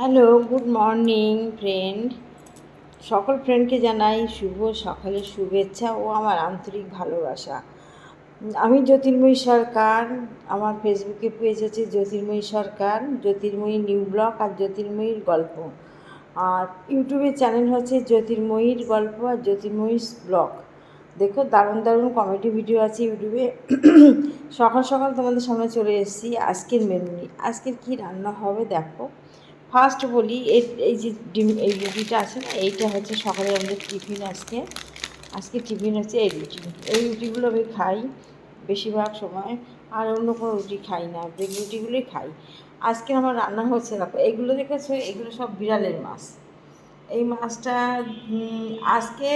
Hello, good morning friend. সকল ফ্রেন্ডকে জানাই শুভ সকালের শুভেচ্ছা ও আমার আন্তরিক ভালোবাসা। আমি জ্যোতির্ময়ী সরকার, আমার ফেসবুকে পেজ আছে জ্যোতির্ময়ী সরকার, জ্যোতির্ময়ী নিউ ব্লগ আর জ্যোতির্ময়ীর গল্প। আর ইউটিউবের চ্যানেল হচ্ছে জ্যোতির্ময়ীর গল্প আর জ্যোতির্ময়ীর ব্লগ দেখো, দারুণ দারুণ কমেডি ভিডিও আছে ইউটিউবে সকাল সকাল তোমাদের সামনে চলে এসেছি আজকের মেনু আজকের কী রান্না হবে দেখো। ফার্স্ট বলি এই যে ডিম, এই রুটিটা আছে না, এইটা হচ্ছে সকালে আমাদের টিফিন আজকে। আজকে টিফিন হচ্ছে এই রুটি। এই রুটিগুলো আমি খাই বেশিরভাগ সময়, আর অন্য কোনো রুটি খাই না এই রুটিগুলোই খাই। আজকে আমার রান্না হচ্ছে, দেখো, এগুলো দেখেছ? এগুলো সব বিড়ালের মাছ। এই মাছটা আজকে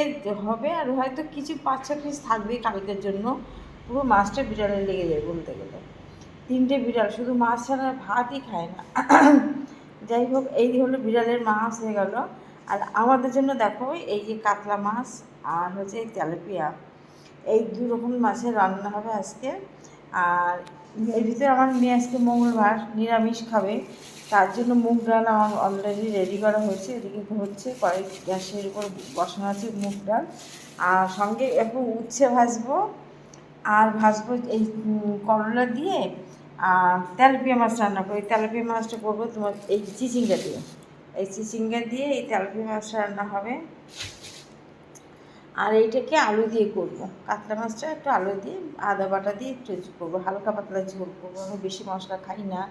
হবে, আর হয়তো কিছু পাঁচ ছ পিস থাকবে কালকের জন্য। পুরো মাছটা বিড়ালে লেগে যায় বলতে গেলে। তিনটে বিড়াল, শুধু মাছ ছাড়া ভাতই খায় না। যাই হোক, এই হলো বিড়ালের মাছ হয়ে গেল। আর আমাদের জন্য দেখো, এই যে কাতলা মাছ আর হচ্ছে এই তেলাপিয়া। এই দু রকম মাছের রান্না হবে আজকে। আর এর ভিতরে আমার মেয়ে আজকে মঙ্গলবার নিরামিষ খাবে। তার জন্য মুগ ডাল আমার অলরেডি রেডি করা হয়েছে। এদিকে হচ্ছে কয়েক গ্যাসের উপর বসানো আছে মুগ ডাল। আর সঙ্গে একটু উচ্ছে ভাজবো। আর ভাজবো এই করলা দিয়ে তেলাপিয়া মাছ রান্না করি। তেলাপিয়া মাছটা করব তোমার এই চিচিঙ্গা দিয়ে। এই চিচিঙ্গা দিয়ে এই তেলাপিয়া মাছ রান্না হবে। আর এইটাকে আলু দিয়ে করব। কাতলা মাছটা একটু আলু দিয়ে, আদা বাটা দিয়ে একটু করব। হালকা পাতলা ঝোল করব। আমি বেশি মশলা খাই না।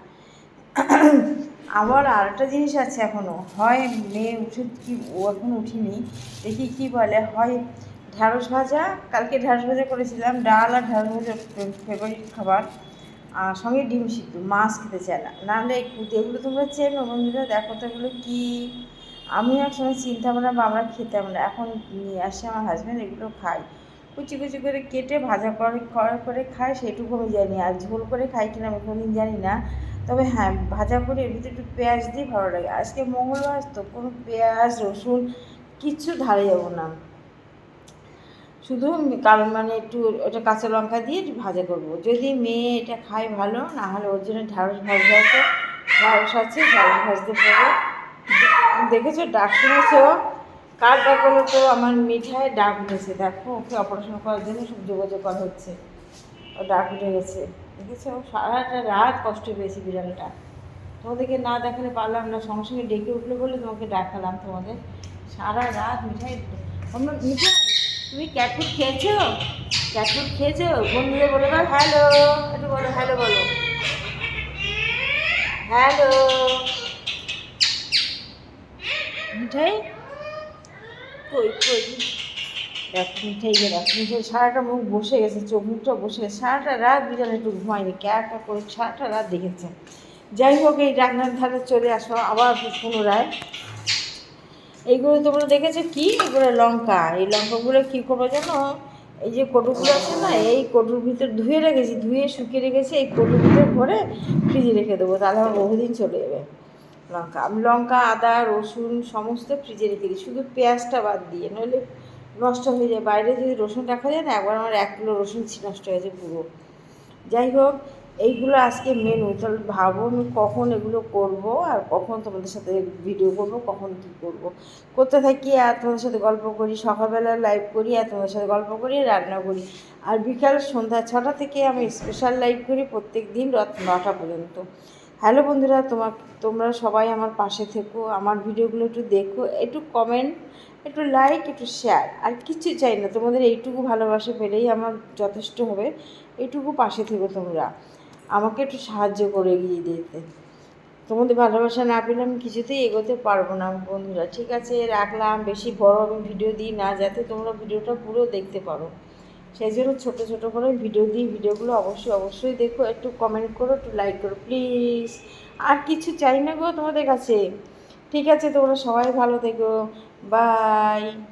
আবার আরেকটা জিনিস আছে এখনও হয় মেয়ে উঠে কি, ও এখন উঠিনি। দেখি কি বলে, হয় ঢ্যাঁড়স ভাজা। কালকে ঢ্যাঁড়স ভাজা করেছিলাম, ডাল আর ঢ্যাঁড়স ভাজা ফেভারিট খাবার। আর সঙ্গে ডিম সিদ্ধ, মাছ খেতে চায় না। নাহলে এগুলো তোমরা চেনো, বন্ধুরা, দেখো তো এগুলো কী? আমি এক সময় চিনতাম না বা আমরা খেতাম না, এখন নিয়ে আসে আমার হাজব্যান্ড এগুলো খাই। কুচি কুচি করে কেটে ভাজা করে করে করে খায় সেটুকু আমি জানি। আর ঝোল করে খাই কিনা আমি কোনোদিন জানি না। তবে হ্যাঁ ভাজা করে এর ভিতরে একটু পেঁয়াজ দিয়ে ভালো লাগে। আজকে মঙ্গলবার তো কোনো পেঁয়াজ, রসুন, কিচ্ছু ধারে যাব না। শুধু কারণ মানে একটু ওটা কাঁচা লঙ্কা দিয়ে ভাজা করব। যদি মেয়ে এটা খায় ভালো না হলে ওর জন্য ঢ্যাঁড়স ভাজতে আছে ঢ্যাঁড়স আছে ঢ্যাঁড়স ভাজতে পারব। দেখেছ, ডাক শুনেছো? কার ডাক হলো তো আমার মিঠায় ডাক উঠেছে, দেখো, ওকে অপারেশন করার জন্য সব যোগাযোগ করা হচ্ছে। ও ডাক উঠে গেছে, দেখেছ? সারাটা রাত কষ্ট পেয়েছি বিড়ালটা। তোমাদেরকে না দেখালে পারলাম না, সঙ্গে সঙ্গে ডেকে উঠল বলে তোমাকে দেখালাম তোমাদের। সারা রাত মিঠাই আমরা মিঠাই তুমি ক্যাটফুড খেয়েছো? ক্যাটফুড খেয়েছো? বন্ধুদের বলে দাও। হ্যালো একটু বলো হ্যালো বলো। হ্যালো। মিঠাই? কই কই? দেখ মিঠাই গে দেখ। মিঠাই সারাটা মুখ বসে গেছে চোখ মুখটা বসে গেছে। সারাটা রাত বিড়াল একটু ঘুমায়নি। ক্যা ক্যা করে সারাটা রাত দেখেছে। যাই হোক এই রান্নার ধারে চলে আসো। আবার পুনরায় এইগুলো তোমরা দেখেছ কি? এগুলো লঙ্কা। এই লঙ্কাগুলো কী করব জানো? এই যে কটুগুলো আছে না, এই কটুর ভিতর ধুয়ে রেখেছি, ধুয়ে শুকিয়ে রেখেছি, এই কটুর ভিতর ভরে ফ্রিজে রেখে দেবো, তাহলে আমার বহুদিন চলে যাবে। লঙ্কা, আমি লঙ্কা, আদা, রসুন সমস্ত ফ্রিজে রেখে দিই, শুধু পেঁয়াজটা বাদ দিয়ে, নইলে নষ্ট হয়ে যায়। বাইরে যদি রসুন রাখা যায় না, একবার আমার এক কিলো রসুন নষ্ট হয়ে যায় পুরো। যাই হোক এইগুলো আজকে মেনু তাহলে ভাবো আমি কখন এগুলো করব আর কখন তোমাদের সাথে ভিডিও করব, কখন কী করব। করতে থাকি আর তোমাদের সাথে গল্প করি, সকালবেলা লাইভ করি আর তোমাদের সাথে গল্প করি, রান্না করি। আর বিকাল সন্ধ্যা ছটা থেকে আমি স্পেশাল লাইভ করি প্রত্যেক দিন রাত নটা পর্যন্ত। হ্যালো বন্ধুরা তোমার তোমরা সবাই আমার পাশে থেকো, আমার ভিডিওগুলো একটু দেখো, একটু কমেন্ট একটু লাইক একটু শেয়ার আর কিছু চাই না, তোমাদের এইটুকু ভালোবাসা পেলেই আমার যথেষ্ট হবে, এইটুকু পাশে থেকো তোমরা। আমাকে একটু সাহায্য করে এগিয়ে দিতে তোমাদের ভালোবাসা না পেলে আমি কিছুতেই এগোতে পারব না, বন্ধুরা। ঠিক আছে, রাখলাম। বেশি বড় আমি ভিডিও দিই না, যাতে তোমরা ভিডিওটা পুরো দেখতে পারো। সেই জন্য ছোটো ছোটো করে ভিডিও দিই। ভিডিওগুলো অবশ্যই অবশ্যই দেখো। একটু কমেন্ট করো, একটু লাইক করো প্লিজ আর কিছু চাই না গো তোমাদের কাছে। ঠিক আছে, তোমরা সবাই ভালো থেকো। বাই